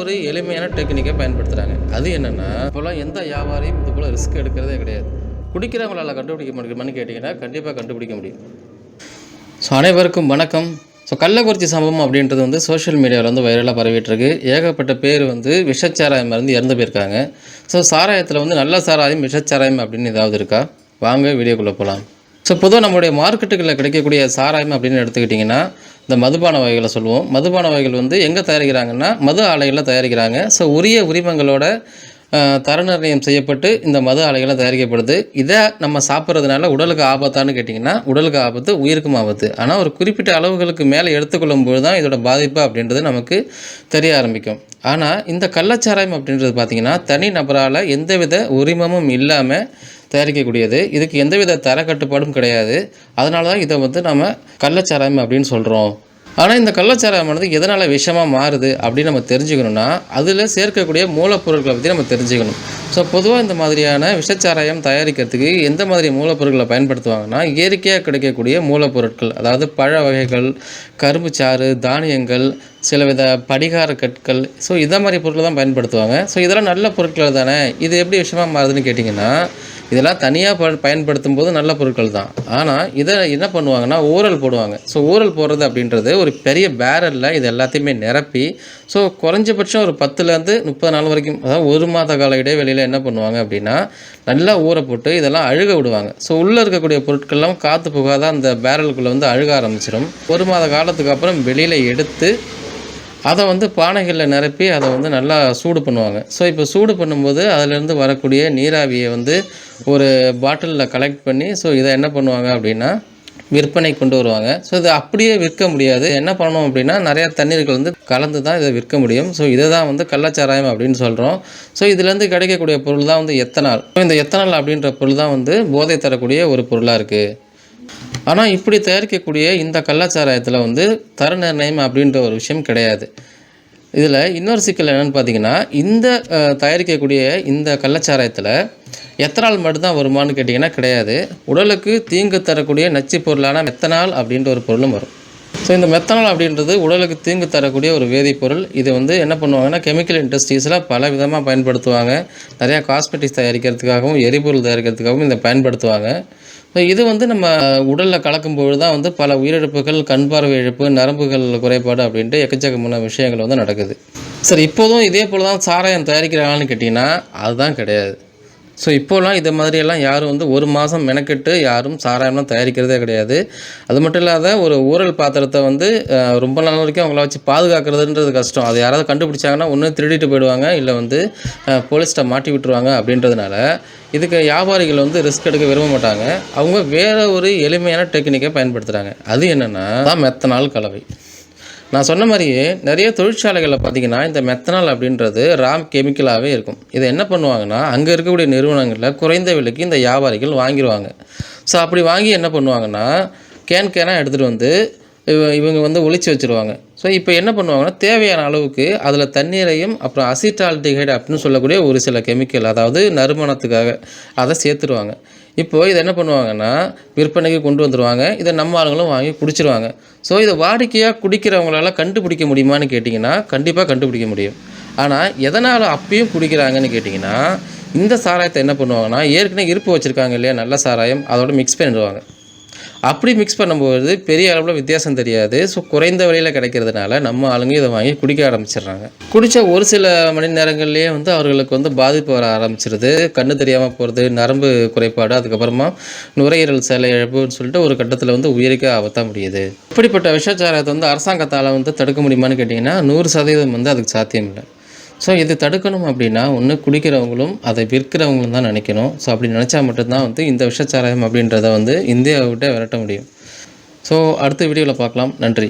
ஒரு எளிமையான டெக்னிக்கை பயன்படுத்துகிறாங்க அது என்னென்னா இப்போலாம் எந்த வியாபாரியும் இது போல் ரிஸ்க் எடுக்கிறதே கிடையாது. குடிக்கிறவங்களால் கண்டுபிடிக்க முடியுமான்னு கேட்டிங்கன்னா கண்டிப்பாக கண்டுபிடிக்க முடியும். ஸோ அனைவருக்கும் வணக்கம். ஸோ கள்ளக்குறிச்சி சம்பவம் அப்படின்றது வந்து சோஷியல் மீடியாவில் வந்து வைரலாக பரவிட்டுருக்கு. ஏகப்பட்ட பேர் வந்து விஷச்சாராயம் இருந்து இறந்து போயிருக்காங்க. ஸோ சாராயத்தில் வந்து நல்ல சாராயம் விஷச்சாராயம் அப்படின்னு ஏதாவது இருக்கா? வாங்க வீடியோக்குள்ளே போகலாம் ஸோ பொதுவாக நம்மளுடைய மார்க்கெட்டுகளில் கிடைக்கக்கூடிய சாராயம் அப்படின்னு எடுத்துக்கிட்டிங்கன்னா இந்த மதுபான வகைகளை சொல்லுவோம். மதுபான வகைகள் வந்து எங்கே தயாரிக்கிறாங்கன்னா மது ஆலைகளில் தயாரிக்கிறாங்க. ஸோ உரிய உரிமங்களோட தர நிர்ணயம் செய்யப்பட்டு இந்த மது ஆலைகள்லாம் தயாரிக்கப்படுது. இதை நம்ம சாப்பிட்றதுனால உடலுக்கு ஆபத்தான்னு கேட்டிங்கன்னா உடலுக்கு ஆபத்து உயிருக்கும் ஆபத்து. ஆனால் ஒரு குறிப்பிட்ட அளவுகளுக்கு மேலே எடுத்துக்கொள்ளும்போது தான் இதோட பாதிப்பு அப்படின்றது நமக்கு தெரிய ஆரம்பிக்கும். ஆனால் இந்த கள்ளச்சாராயம் அப்படின்றது பார்த்திங்கன்னா தனி நபரால் எந்தவித உரிமமும் இல்லாமல் தயாரிக்கக்கூடியது. இதுக்கு எந்தவித தர கட்டுப்பாடும் கிடையாது. அதனால தான் இதை வந்து நம்ம கள்ளச்சாராயம் அப்படின்னு சொல்கிறோம் ஆனால் இந்த கள்ளச்சாராயமானது எதனால் விஷமாக மாறுது அப்படின்னு நம்ம தெரிஞ்சுக்கணுன்னா அதில் சேர்க்கக்கூடிய மூலப்பொருட்களை பற்றி நம்ம தெரிஞ்சுக்கணும். ஸோ பொதுவாக இந்த மாதிரியான விஷச்சாராயம் தயாரிக்கிறதுக்கு எந்த மாதிரி மூலப்பொருட்களை பயன்படுத்துவாங்கன்னா இயற்கையாக கிடைக்கக்கூடிய மூலப்பொருட்கள் அதாவது பழ வகைகள் கரும்பு சாறு தானியங்கள் சில வித படிகார கற்கள் ஸோ இதை மாதிரி பொருட்கள் தான் பயன்படுத்துவாங்க. ஸோ இதெல்லாம் நல்ல பொருட்கள் தானே? இது எப்படி விஷமாக மாறுதுன்னு கேட்டிங்கன்னா இதெல்லாம் தனியாக ப பயன்படுத்தும் போது நல்ல பொருட்கள் தான் ஆனால் இதை என்ன பண்ணுவாங்கன்னா ஊறல் போடுவாங்க. ஸோ ஊறல் போடுறது அப்படின்றது ஒரு பெரிய பேரலில் இது எல்லாத்தையுமே நிரப்பி ஸோ குறைஞ்சபட்சம் ஒரு பத்துலேருந்து முப்பது நாள் வரைக்கும் அதாவது ஒரு மாத கால இடைவெளியில் என்ன பண்ணுவாங்க அப்படின்னா நல்லா ஊற போட்டு இதெல்லாம் அழுக விடுவாங்க. ஸோ உள்ளே இருக்கக்கூடிய பொருட்கள்லாம் காற்று புகாத அந்த பேரலுக்குள்ளே வந்து அழுக ஆரம்பிச்சிடும். ஒரு மாத காலத்துக்கு அப்புறம் வெளியில் எடுத்து அதை வந்து பானைகளில் நிரப்பி அதை வந்து நல்லா சூடு பண்ணுவாங்க. ஸோ இப்போ சூடு பண்ணும்போது அதிலேருந்து வரக்கூடிய நீராவியை வந்து ஒரு பாட்டிலில் கலெக்ட் பண்ணி ஸோ இதை என்ன பண்ணுவாங்க அப்படின்னா விற்பனை கொண்டு வருவாங்க. ஸோ இது அப்படியே விற்க முடியாது. என்ன பண்ணணும் அப்படின்னா நிறையா தண்ணீர்கள் வந்து கலந்து தான் இதை விற்க முடியும். ஸோ இதை தான் வந்து கள்ளச்சாராயம் அப்படின்னு சொல்கிறோம் ஸோ இதுலேருந்து கிடைக்கக்கூடிய பொருள் தான் வந்து எத்தனால். ஸோ இந்த எத்தனால் அப்படின்ற பொருள் தான் வந்து போதை தரக்கூடிய ஒரு பொருளாக இருக்குது ஆனால் இப்படி தயாரிக்கக்கூடிய இந்த கலாச்சாரத்தில் வந்து தர நிர்ணயம் அப்படின்ற ஒரு விஷயம் கிடையாது. இதில் இன்னொரு சிக்கல் என்னென்னு பார்த்தீங்கன்னா இந்த தயாரிக்கக்கூடிய இந்த கள்ளச்சாராயத்தில் எத்தனால் மட்டும்தான் வருமானு கேட்டிங்கன்னா கிடையாது. உடலுக்கு தீங்கு தரக்கூடிய நச்சு பொருளான மெத்தனால் அப்படின்ற ஒரு பொருளும் வரும். ஸோ இந்த மெத்தனால் அப்படின்றது உடலுக்கு தீங்கு தரக்கூடிய ஒரு வேதிப்பொருள். இது வந்து என்ன பண்ணுவாங்கன்னா கெமிக்கல் இண்டஸ்ட்ரீஸில் பல விதமாக பயன்படுத்துவாங்க. நிறையா காஸ்மெட்டிக்ஸ் தயாரிக்கிறதுக்காகவும் எரிபொருள் தயாரிக்கிறதுக்காகவும் இதை பயன்படுத்துவாங்க. ஸோ இது வந்து நம்ம உடலில் கலக்கும்பொழுது தான் வந்து பல உயிரிழப்புகள் கண் பார்வை இழப்பு நரம்புகள் குறைபாடு அப்படின்ட்டு எக்கச்சக்கமான விஷயங்கள் வந்து நடக்குது. சரி இப்போதும் இதே போல் தான் சாராயம் தயாரிக்கிறாங்கன்னு கேட்டிங்கன்னா அதுதான் கிடையாது. ஸோ இப்போலாம் இது மாதிரியெல்லாம் யாரும் வந்து ஒரு மாதம் மெனக்கெட்டு யாரும் சாராயம்லாம் தயாரிக்கிறதே கிடையாது. அது மட்டும் இல்லாத ஒரு ஊரல் பாத்திரத்தை வந்து ரொம்ப நாள் வரைக்கும் அவங்கள வச்சு பாதுகாக்கிறதுன்றது கஷ்டம். அது யாராவது கண்டுபிடிச்சாங்கன்னா ஒன்று திருடிட்டு போயிடுவாங்க இல்லை வந்து போலீஸ்கிட்ட மாட்டி விட்டுருவாங்க அப்படின்றதுனால இதுக்கு வியாபாரிகள் வந்து ரிஸ்க் எடுக்க விரும்ப மாட்டாங்க. அவங்க வேறு ஒரு எளிமையான டெக்னிக்கை பயன்படுத்துகிறாங்க அது என்னென்னா தான் மெத்தனால் கலவை. நான் சொன்ன மாதிரியே நிறைய தொழிற்சாலைகளில் பார்த்தீங்கன்னா இந்த மெத்தனால் அப்படின்றது ராம் கெமிக்கலாகவே இருக்கும். இதை என்ன பண்ணுவாங்கன்னா அங்கே இருக்கக்கூடிய நிறுவனங்களில் குறைந்த விலைக்கு இந்த வியாபாரிகள் வாங்கிடுவாங்க ஸோ அப்படி வாங்கி என்ன பண்ணுவாங்கன்னா கேன் கேனாக எடுத்துகிட்டு வந்து இவ- இவங்க வந்து ஒழிச்சு வச்சுருவாங்க. ஸோ இப்போ என்ன பண்ணுவாங்கன்னா தேவையான அளவுக்கு அதில் தண்ணீரையும் அப்புறம் அசிட்டால்டிஹைடு அப்படின்னு சொல்லக்கூடிய ஒரு சில கெமிக்கல் அதாவது நறுமணத்துக்காக அதை சேர்த்துருவாங்க. இப்போது இதை என்ன பண்ணுவாங்கன்னா விற்பனைக்கு கொண்டு வந்துடுவாங்க இதை நம்ம ஆளுங்களும் வாங்கி குடிச்சிருவாங்க. ஸோ இதை வாடிக்கையாக குடிக்கிறவங்களால கண்டுபிடிக்க முடியுமான்னு கேட்டிங்கன்னா கண்டிப்பாக கண்டுபிடிக்க முடியும். ஆனால் எதனால் அப்பயும் குடிக்கிறாங்கன்னு கேட்டிங்கன்னா இந்த சாராயத்தை என்ன பண்ணுவாங்கன்னா ஏற்கனவே இருப்பு வச்சுருக்காங்க இல்லையா நல்ல சாராயம் அதோட மிக்ஸ் பண்ணிடுவாங்க. அப்படி மிக்ஸ் பண்ணும்போது பெரிய அளவில் வித்தியாசம் தெரியாது. ஸோ குறைந்த விலையில் கிடைக்கிறதுனால நம்ம ஆளுங்க இதை வாங்கி குடிக்க ஆரம்பிச்சிடுறாங்க. குடித்த ஒரு சில மணி நேரங்கள்லேயே வந்து அவர்களுக்கு வந்து பாதிப்பு வர ஆரம்பிச்சிருது. கண்ணு தெரியாமல் போகிறது நரம்பு குறைபாடு அதுக்கப்புறமா நுரையீரல் சேலை இழப்புன்னு சொல்லிட்டு ஒரு கட்டத்தில் வந்து உயிருக்கு ஆபத்தான் முடியுது. இப்படிப்பட்ட விஷச்சாரத்தை வந்து அரசாங்கத்தால் வந்து தடுக்க முடியுமான்னு கேட்டிங்கன்னா நூறு சதவீதம் வந்து அதுக்கு சாத்தியம் இல்லை ஸோ இது தடுக்கணும் அப்படின்னா ஒன்று குடிக்கிறவங்களும் அதை விற்கிறவங்களும் தான் நினைக்கணும். ஸோ அப்படி நினச்சா மட்டும்தான் வந்து இந்த விஷச்சாராயம் அப்படின்றத வந்து இந்தியாவை விட்டு விரட்ட முடியும். ஸோ அடுத்த வீடியோவில் பார்க்கலாம். நன்றி.